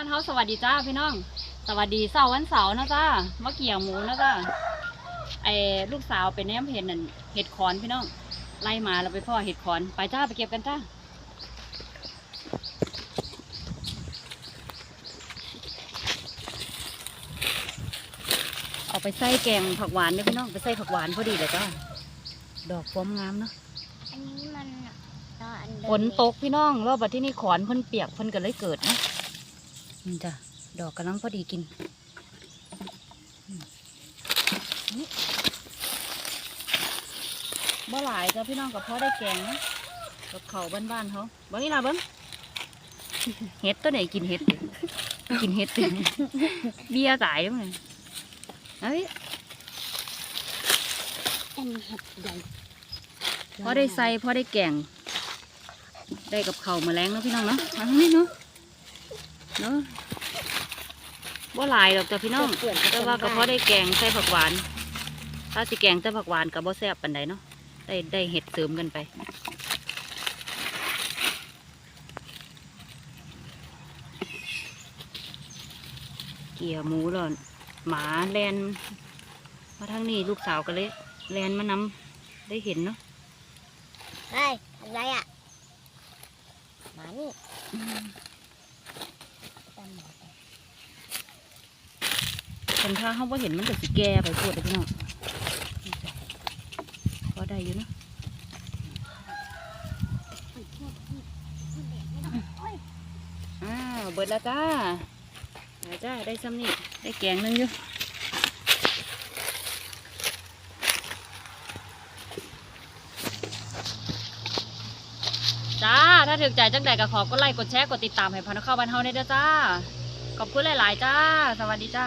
บ้านเฮาสวัสดีจ้าพี่น้อง สวัสดีเสาร์วันเสาร์นะจ้ามาเกี่ยวหมูนะจ้าไอ้ลูกสาวเป็นแนมเห็ดนั่นเห็ดขอนพี่น้อง ไล่มาเราไปพ่อเห็ดขอน ไปจ้าไปเก็บกันจ้าเอาไปใส่แกงผักหวานเนี่ยพี่น้องไปใส่ผักหวานพอดีเลยจ้าดอกฟอมงามเนาะอันนี้มันตอนเดิฝนตกพี่น้องรอบบัดที่นี่ขอนเพิ่นเปียกเพิ่นก็เลยเกิดนะ นี่จ้ะดอกกำลังพอดีกินอืมนี่บ่หลายจ้ะพี่น้องกับพ่อได้แกงนะกับเขาวบ้านๆเขาเบิ้งนี่ล่ะเบิ้งเห็ดตัวไหนกินเห็ด กินเห็ดเบี้ยตายแล้วไงเอ้ยอันนี้เห็ดใหญ่พอได้ใส่พอได้แกงได้กับเขาวมาแรงเนาะพี่น้องเนาะมาทางนี้เนาะ เนาะบ่หลายดอกจ้ะพี่น้องแต่ว่าก็พอได้แกงใส่ผักหวาน ถ้าสิแกงใส่ผักหวานกับบ่แซ่บปานใดเนาะได้ได้เห็ดเสริมกันไปเกี่ยหมูหล่อนหมาแลนมาทางนี้ลูกสาวก็เลยแลนมานำได้เห็นเนาะเฮ้ยอะไรอะหมานี่ตามหมาไป คันถ้าเขาบ่เห็นมันก็สิแก่ไปปวดเลยพี่น้องนี่จ้ะพอได้อยู่นะอ้าวเบิดแล้วจ้าจ้าได้ซ้ำนี่ได้แกงหนึงอยู่จ้า ถ้าถึกใจจังใดก็ขอกดไลค์กดแชร์ กดติดตามให้พานุเข้าบ้านเฮาได้เด้อจ้า ขอบคุณหลาย ๆ จ้า สวัสดีจ้า